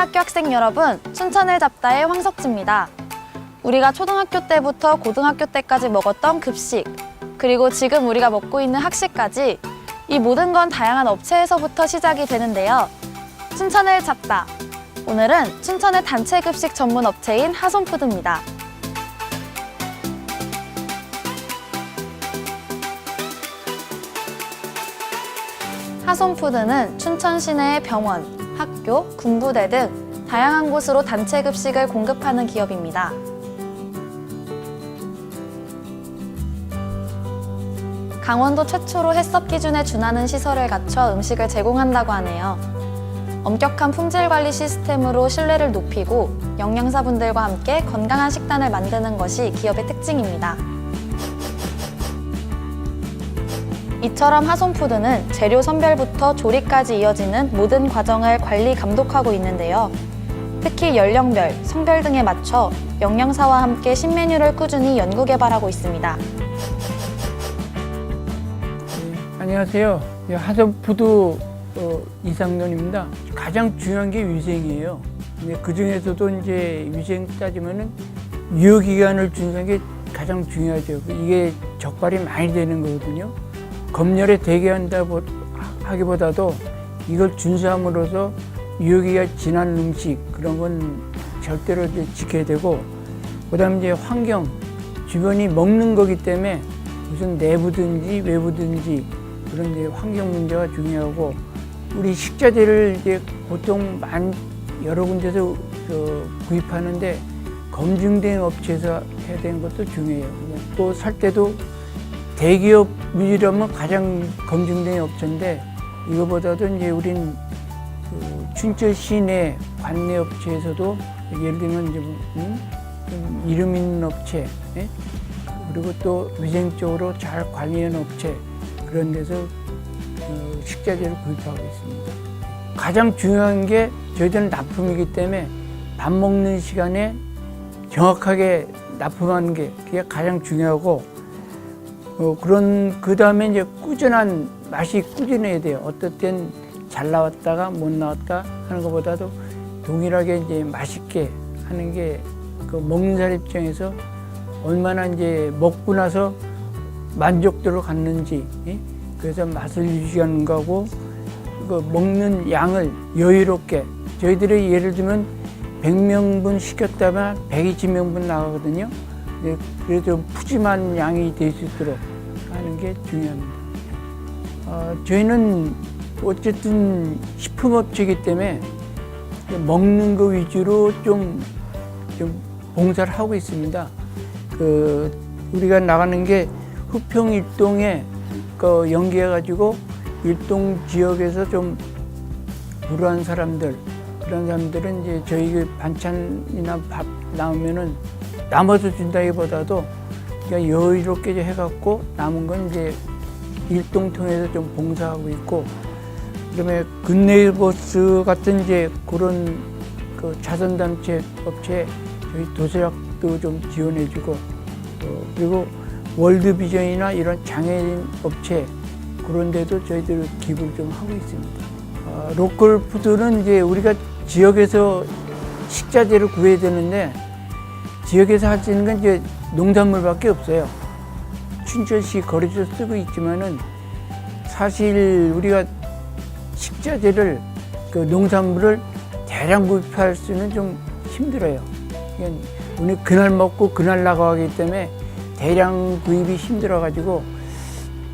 학교 학생 여러분, 춘천을 잡다의 황석지입니다. 우리가 초등학교 때부터 고등학교 때까지 먹었던 급식, 그리고 지금 우리가 먹고 있는 학식까지 이 모든 건 다양한 업체에서부터 시작이 되는데요. 춘천을 잡다. 오늘은 춘천의 단체 급식 전문 업체인 하손푸드입니다. 하손푸드는 춘천 시내의 병원, 학교, 군부대 등 다양한 곳으로 단체 급식을 공급하는 기업입니다. 강원도 최초로 해썹 기준에 준하는 시설을 갖춰 음식을 제공한다고 하네요. 엄격한 품질 관리 시스템으로 신뢰를 높이고 영양사분들과 함께 건강한 식단을 만드는 것이 기업의 특징입니다. 이처럼 하손푸드는 재료 선별부터 조리까지 이어지는 모든 과정을 관리 감독하고 있는데요. 특히 연령별, 성별 등에 맞춰 영양사와 함께 신메뉴를 꾸준히 연구 개발하고 있습니다. 안녕하세요. 예, 하선푸드 어, 이상론입니다. 가장 중요한 게 위생이에요. 그 중에서도 이제 위생 따지면은 유효 기간을 준수한 게 가장 중요하죠. 이게 적발이 많이 되는 거거든요. 검열에 대기한다 보- 하기보다도 이걸 준수함으로써 유효기가 지난 음식 그런 건 절대로 지켜야 되고 그다음 이제 환경 주변이 먹는 거기 때문에 무슨 내부든지 외부든지 그런 이제 환경 문제가 중요하고 우리 식자재를 이제 보통 많 여러 군데서 저 구입하는데 검증된 업체에서 해야 되는 것도 중요해요. 또 살 때도 대기업 위주라면 가장 검증된 업체인데 이거보다도 이제 우린 그 춘천 시내 관내 업체에서도 예를 들면 이제 뭐, 음? 좀 이름 있는 업체 예? 그리고 또 위생적으로 잘 관리하는 업체 그런 데서 그 식자재를 구입하고 있습니다. 가장 중요한 게 저희들은 납품이기 때문에 밥 먹는 시간에 정확하게 납품하는 게 그게 가장 중요하고 어, 그런 그 다음에 이제 꾸준한 맛이 꾸준해야 돼요. 어떨 땐 잘 나왔다가 못 나왔다 하는 것보다도 동일하게 이제 맛있게 하는 게 그 먹는 사람 입장에서 얼마나 이제 먹고 나서 만족도로 갔는지 예? 그래서 맛을 유지하는 거고 그 먹는 양을 여유롭게 저희들이 예를 들면 100명분 시켰다면 120명분 나가거든요. 네, 그래도 푸짐한 양이 될 수 있도록 하는 게 중요합니다. 어, 저희는 어쨌든 식품업체이기 때문에 먹는 거 위주로 좀, 좀 봉사를 하고 있습니다. 그 우리가 나가는 게 후평 일동에 그 연계해가지고 일동 지역에서 좀 불우한 사람들 그런 사람들은 이제 저희 그 반찬이나 밥 나오면은 남아서 준다기보다도 그냥 여유롭게 해갖고 남은 건 이제 일동 통해서 좀 봉사하고 있고 그다음에 근네이버스 같은 이제 그런 그 자선단체 업체 저희 도시락도 좀 지원해주고 어, 그리고 월드비전이나 이런 장애인 업체 그런 데도 저희들 기부를 좀 하고 있습니다. 어, 로컬 푸드는 이제 우리가 지역에서 식자재를 구해야 되는데 지역에서 할 수 있는 건 이제 농산물밖에 없어요. 춘천시 거리에서 쓰고 있지만은 사실 우리가 식자재를 그 농산물을 대량 구입할 수는 좀 힘들어요. 우리 그날 먹고 그날 나가기 때문에 대량 구입이 힘들어가지고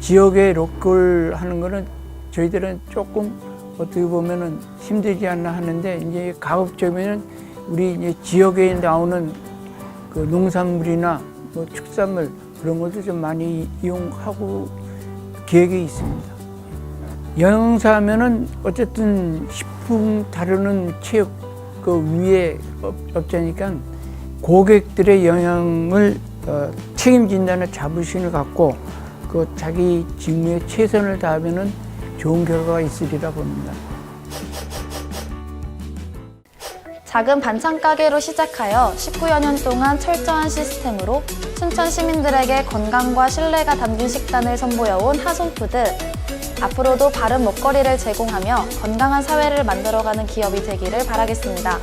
지역에 로컬 하는 거는 저희들은 조금 어떻게 보면은 힘들지 않나 하는데 이제 가급적이면은 우리 이제 지역에 나오는 그 농산물이나 뭐 축산물 그런 것도 좀 많이 이용하고 계획이 있습니다. 영양사 하면은 어쨌든 식품 다루는 체육 그 위에 업- 업자니까 고객들의 영양을 어, 책임진다는 자부심을 갖고 그 자기 직무에 최선을 다하면은 좋은 결과가 있으리라 봅니다. 작은 반찬 가게로 시작하여 19여 년 동안 철저한 시스템으로 춘천 시민들에게 건강과 신뢰가 담긴 식단을 선보여온 하손푸드. 앞으로도 바른 먹거리를 제공하며 건강한 사회를 만들어가는 기업이 되기를 바라겠습니다.